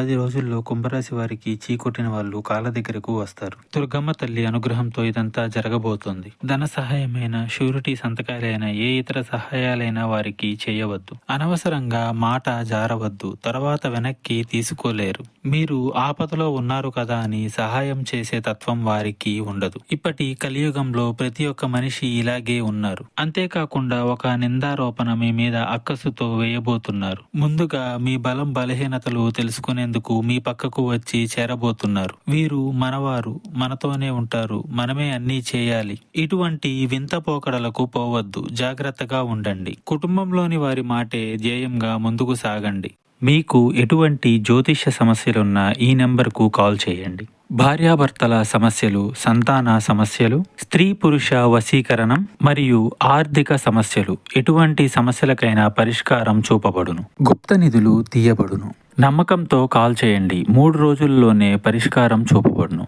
పది రోజుల్లో కుంభరాశి వారికి చీకొట్టిన వాళ్ళు కాళ్ళ దగ్గరకు వస్తారు. దుర్గమ్మ తల్లి అనుగ్రహంతో ఇదంతా జరగబోతోంది. ధన సహాయమైన షూరిటీ సంతకాలైన ఏ ఇతర సహాయాలైనా వారికి చేయవద్దు. అనవసరంగా మాట జారవద్దు. తర్వాత వెనక్కి తీసుకోలేరు. మీరు ఆపదలో ఉన్నారు కదా అని సహాయం చేసే తత్వం వారికి ఉండదు. ఇప్పటి కలియుగంలో ప్రతి ఒక్క మనిషి ఇలాగే ఉన్నారు. అంతేకాకుండా ఒక నిందారోపణ మీ మీద అక్కసుతో వేయబోతున్నారు. ముందుగా మీ బలం బలహీనతలు తెలుసుకునే చేసేందుకు మీ పక్కకు వచ్చి చేరబోతున్నారు. వీరు మనవారు మనతోనే ఉంటారు మనమే అన్నీ చేయాలి. ఇటువంటి వింత పోకడలకు పోవద్దు జాగ్రత్తగా ఉండండి. కుటుంబంలోని వారి మాటే ధ్యేయంగా ముందుకు సాగండి. మీకు ఎటువంటి జ్యోతిష్య సమస్యలున్నా ఈ నెంబర్కు కాల్ చేయండి. భార్యాభర్తల సమస్యలు సంతాన సమస్యలు స్త్రీ పురుష వశీకరణం మరియు ఆర్థిక సమస్యలు ఎటువంటి సమస్యలకైనా పరిష్కారం చూపబడును. గుప్త నిధులు తీయబడును. నమ్మకంతో కాల్ చేయండి. మూడు రోజుల్లోనే పరిష్కారం చూపబడును.